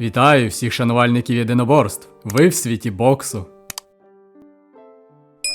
Вітаю всіх шанувальників єдиноборств. Ви в світі боксу.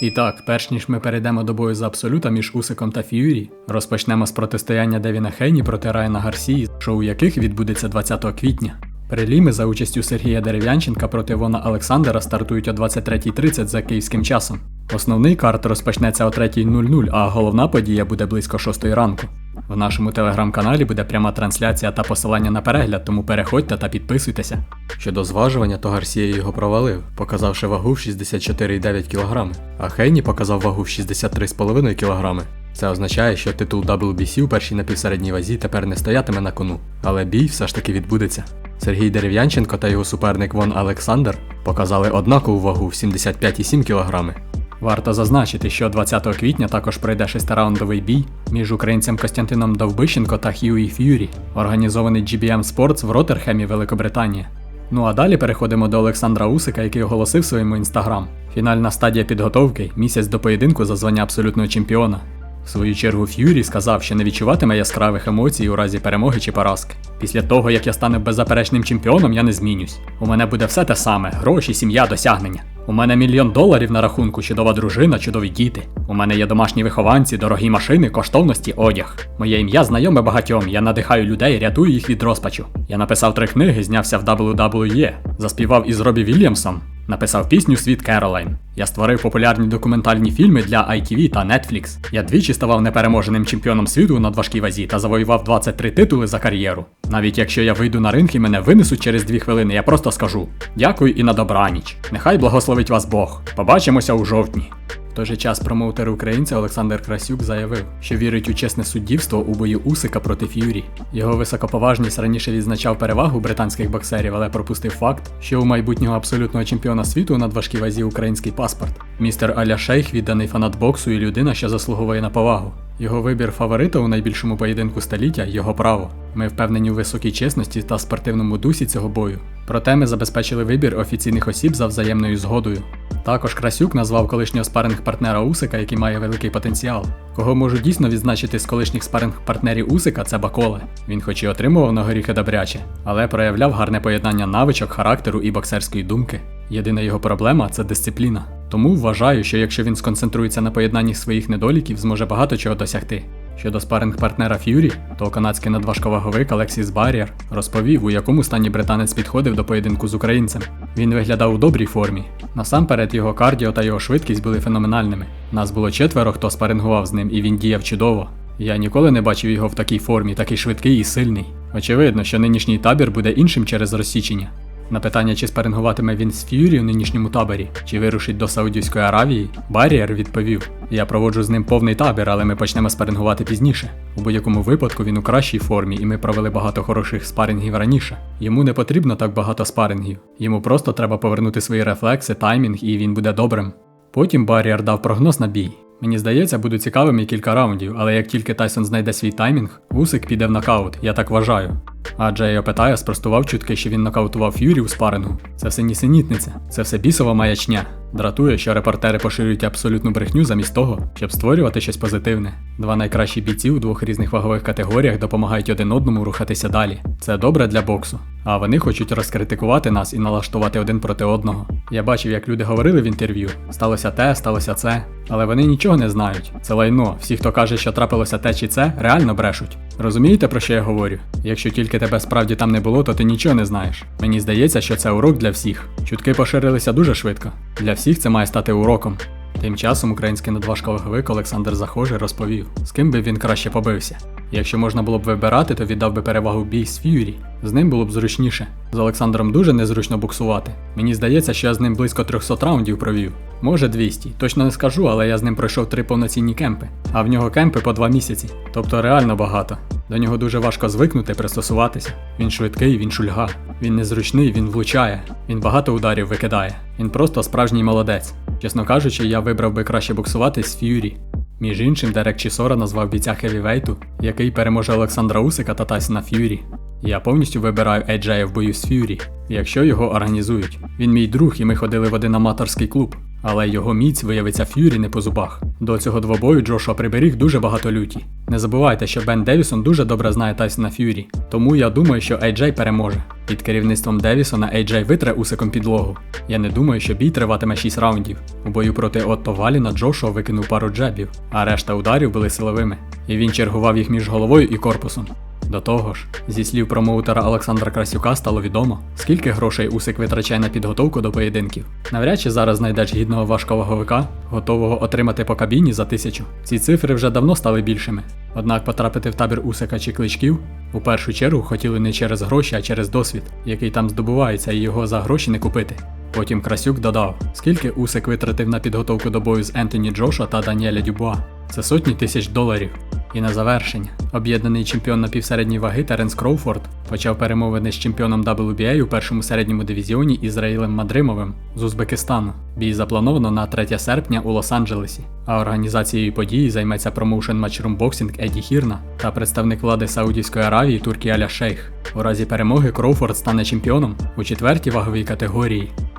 І так, перш ніж ми перейдемо до бою за абсолюта між Усиком та Ф'юрі, розпочнемо з протистояння Девіна Хейні проти Райана Гарсії, шоу яких відбудеться 20 квітня. Преліми за участю Сергія Дерев'янченка проти Вона Олександра стартують о 23.30 за київським часом. Основний карт розпочнеться о 3.00, а головна подія буде близько 6 ранку. В нашому телеграм-каналі буде пряма трансляція та посилання на перегляд, тому переходьте та підписуйтеся. Щодо зважування, то Гарсія його провалив, показавши вагу в 64,9 кг, а Хейні показав вагу в 63,5 кг. Це означає, що титул WBC у першій напівсередній вазі тепер не стоятиме на кону, але бій все ж таки відбудеться. Сергій Дерев'янченко та його суперник Вон Олександр показали однакову вагу в 75,7 кг. Варто зазначити, що 20 квітня також пройде шестираундовий бій між українцем Костянтином Довбищенко та Хьюі Ф'юрі, організований GBM Sports в Роттерхемі, Великобританія. Ну а далі переходимо до Олександра Усика, який оголосив своєму інстаграм. Фінальна стадія підготовки місяць до поєдинку за звання абсолютного чемпіона. В свою чергу Ф'юрі сказав, що не відчуватиме яскравих емоцій у разі перемоги чи поразки. Після того, як я стану беззаперечним чемпіоном, я не змінюсь. У мене буде все те саме: гроші, сім'я, досягнення. У мене мільйон доларів на рахунку, чудова дружина, чудові діти. У мене є домашні вихованці, дорогі машини, коштовності, одяг. Моє ім'я знайоме багатьом. Я надихаю людей, рятую їх від розпачу. Я написав три книги, знявся в WWE, заспівав із Робі Вільямсом. Написав пісню Світ Керолайн. Я створив популярні документальні фільми для ITV та Netflix. Я двічі ставав непереможеним чемпіоном світу на важкій вазі та завоював 23 титули за кар'єру. Навіть якщо я вийду на ринг і мене винесуть через дві хвилини, я просто скажу дякую і на добраніч. Нехай благословить вас Бог. Побачимося у жовтні. Той же час промоутер українця Олександр Красюк заявив, що вірить у чесне суддівство у бою Усика проти Ф'юрі. Його високоповажність раніше відзначав перевагу британських боксерів, але пропустив факт, що у майбутнього абсолютного чемпіона світу на важкій вазі український паспорт. Містер Аля Шейх відданий фанат боксу і людина, що заслуговує на повагу. Його вибір фаворита у найбільшому поєдинку століття його право. Ми впевнені у високій чесності та спортивному дусі цього бою. Проте ми забезпечили вибір офіційних осіб за взаємною згодою. Також Красюк назвав колишнього спаринг-партнера Усика, який має великий потенціал. Кого можу дійсно відзначити з колишніх спаринг-партнерів Усика, це Баколе. Він хоч і отримував на добряче, але проявляв гарне поєднання навичок, характеру і боксерської думки. Єдина його проблема це дисципліна. Тому вважаю, що якщо він сконцентрується на поєднанні своїх недоліків, зможе багато чого досягти. Щодо спаринг-партнера Ф'юрі, то канадський надважковаговик Алексіс Бар'єр розповів, у якому стані британець підходив до поєдинку з українцем. Він виглядав у добрій формі. Насамперед його кардіо та його швидкість були феноменальними. Нас було четверо, хто спарингував з ним, і він діяв чудово. Я ніколи не бачив його в такій формі, такий швидкий і сильний. Очевидно, що нинішній табір буде іншим через розсічення. На питання, чи спарингуватиме він з Ф'юрі в нинішньому таборі, чи вирушить до Саудівської Аравії, Барріер відповів: Я проводжу з ним повний табір, але ми почнемо спарингувати пізніше. У будь-якому випадку він у кращій формі, і ми провели багато хороших спарингів раніше. Йому не потрібно так багато спарингів. Йому просто треба повернути свої рефлекси, таймінг, і він буде добрим. Потім Барріар дав прогноз на бій. Мені здається, будуть цікавими кілька раундів, але як тільки Тайсон знайде свій таймінг, Усик піде в нокаут, я так вважаю. А Джей Опетая спростував чутки, що він нокаутував Ф'юрі у спарингу. Це все нісенітниця, це все бісова маячня. Дратує, що репортери поширюють абсолютну брехню замість того, щоб створювати щось позитивне. Два найкращі бійці у двох різних вагових категоріях допомагають один одному рухатися далі. Це добре для боксу. А вони хочуть розкритикувати нас і налаштувати один проти одного. Я бачив, як люди говорили в інтерв'ю: сталося те, сталося це. Але вони нічого не знають. Це лайно. Всі, хто каже, що трапилося те чи це, реально брешуть. Розумієте, про що я говорю? Якщо тільки тебе справді там не було, то ти нічого не знаєш. Мені здається, що це урок для всіх. Чутки поширилися дуже швидко. Для всіх це має стати уроком. Тим часом український надважковик Олександр Захожий розповів, з ким би він краще побився. Якщо можна було б вибирати, то віддав би перевагу бій з Ф'юрі. З ним було б зручніше. З Олександром дуже незручно буксувати. Мені здається, що я з ним близько 300 раундів провів. Може 200, точно не скажу, але я з ним пройшов три повноцінні кемпи, а в нього кемпи по два місяці. Тобто реально багато. До нього дуже важко звикнути, пристосуватися. Він швидкий, він шульга. Він незручний, він влучає. Він багато ударів викидає. Він просто справжній молодець. Чесно кажучи, я вибрав би краще боксувати з Ф'юрі. Між іншим, Дерек Чісора назвав бійця хевівейту, який переможе Олександра Усика та Тайсона Ф'юрі. Я повністю вибираю Еджея в бою з Ф'юрі, якщо його організують. Він мій друг, і ми ходили в один аматорський клуб. Але його міць виявиться Ф'юрі не по зубах. До цього двобою Джошуа приберіг дуже багато люті. Не забувайте, що Бен Девісон дуже добре знає Тайсона Ф'юрі, тому я думаю, що Ейджей переможе. Під керівництвом Девісона AJ витре усиком підлогу. Я не думаю, що бій триватиме 6 раундів. У бою проти Отто Валіна Джошуа викинув пару джебів, а решта ударів були силовими. І він чергував їх між головою і корпусом. До того ж, зі слів промоутера Олександра Красюка стало відомо, скільки грошей Усик витрачає на підготовку до поєдинків. Навряд чи зараз знайдеш гідного важковаговика, готового отримати по кабіні за тисячу. Ці цифри вже давно стали більшими. Однак потрапити в табір Усика чи кличків у першу чергу хотіли не через гроші, а через досвід, який там здобувається, і його за гроші не купити. Потім Красюк додав, скільки Усик витратив на підготовку до бою з Ентоні Джоша та Даніеля Дюбуа. Це сотні тисяч доларів. І на завершення, об'єднаний чемпіон напівсередньої ваги Теренс Кроуфорд почав перемовини з чемпіоном WBA у першому середньому дивізіоні Ізраїлем Мадримовим з Узбекистану. Бій заплановано на 3 серпня у Лос-Анджелесі, а організацією події займеться промоушен Boxing Еді Хірна та представник влади Саудівської Аравії Туркі Аля Шейх. У разі перемоги Кроуфорд стане чемпіоном у четвертій ваговій категорії.